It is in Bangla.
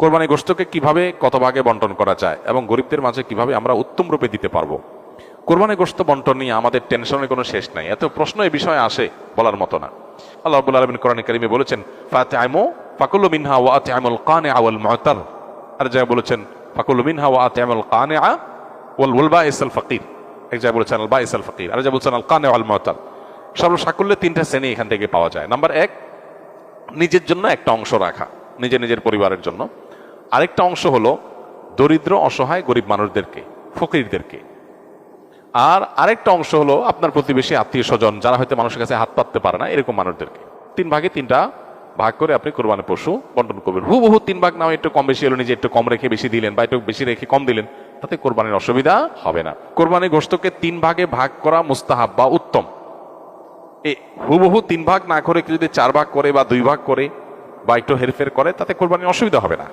কোরবানি গোস্তকে কীভাবে কত ভাগে বন্টন করা যায় এবং গরিবদের মাঝে কীভাবে আমরা উত্তম রূপে দিতে পারব? কোরবানি গোস্ত বন্টন নিয়ে আমাদের টেনশনের কোনো শেষ নাই। এত প্রশ্ন এই বিষয়ে আসে বলার মতো না। আল্লাহ আলামিন কোরআন কারিমে বলেছেন ফাতিআমু ফাকুলু মিনহা ওয়া আতিআমুল কানে ওয়াল মুতার আর যা বলেছেন, ফাকুলু মিনহা ওয়া আতিআমুল কানিআ ওয়াল ওয়াল বাইসাল ফাকির। এক জায়গায় বলেছেন, আল বাইসাল ফকির। আর যা বলছেন, আল কানিআ ওয়াল মুতার সর্বসাকুল্যে তিনটা শ্রেণি এখান থেকে পাওয়া যায়। নাম্বার এক, নিজের জন্য একটা অংশ রাখা, নিজের নিজের পরিবারের জন্য। আরেকটা অংশ হলো দরিদ্র, অসহায়, গরিব মানুষদেরকে, ফকিরদেরকে। আর আরেকটা অংশ হলো আপনার প্রতিবেশী, আত্মীয় স্বজন, যারা হয়তো মানুষের কাছে হাত পাততে পারে না, এরকম মানুষদেরকে। তিন ভাগে তিনটা ভাগ করে আপনি কোরবানি পশু বন্টন করবেন। হুবহু তিন ভাগ নাও একটু কম বেশি হলো, নিজে একটু কম রেখে বেশি দিলেন বা একটু বেশি রেখে কম দিলেন, তাতে কোরবানির অসুবিধা হবে না। কোরবানি গোস্তকে তিন ভাগে ভাগ করা মুস্তাহাব বা উত্তম। এ হুবহু তিন ভাগ না করে যদি চার ভাগ করে বা দুই ভাগ করে বা একটু হেরফের করে, তাতে কোরবানির অসুবিধা হবে না।